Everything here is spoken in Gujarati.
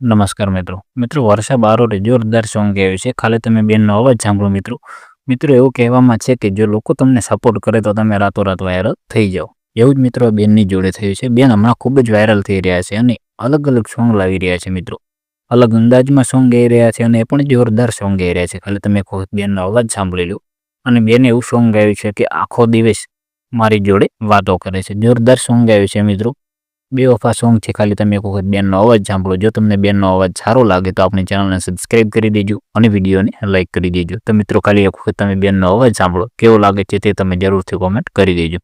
નમસ્કાર મિત્રો. મિત્રો, વર્ષા બારોટે જોરદાર સોંગ ગાયું છે. ખાલી તમે બેનનો અવાજ સાંભળો મિત્રો. મિત્રો, એવું કહેવામાં છે કે જો લોકો તમને સપોર્ટ કરે તો તમે રાતોરાત વાયરલ થઈ જાઓ. એવું જ મિત્રો બેનની જોડે થયું છે. બેન હમણાં ખૂબ જ વાયરલ થઈ રહ્યા છે અને અલગ અલગ સોંગ લાવી રહ્યા છે મિત્રો. અલગ અંદાજમાં સોંગ ગાઈ રહ્યા છે અને એ પણ જોરદાર સોંગ ગાઈ રહ્યા છે. ખાલી તમે બેનનો અવાજ સાંભળી લો. અને બેને એવું સોંગ ગાયું છે કે આખો દિવસ મારી જોડે વાતો કરે છે. જોરદાર સોંગ ગાયું છે મિત્રો. બે બેવફા સોંગ છે ખાલી તમે એક વખત બેનનો અવાજ સાંભળો. જો તમને બેનનો અવાજ સારો લાગે તો આપણી ચેનલને સબસ્ક્રાઇબ કરી દેજો અને વિડીયોને લાઇક કરી દેજો. તો મિત્રો, ખાલી એક વખત તમે બેનનો અવાજ સાંભળો. કેવો લાગે છે તે તમે જરૂરથી કોમેન્ટ કરી દેજો.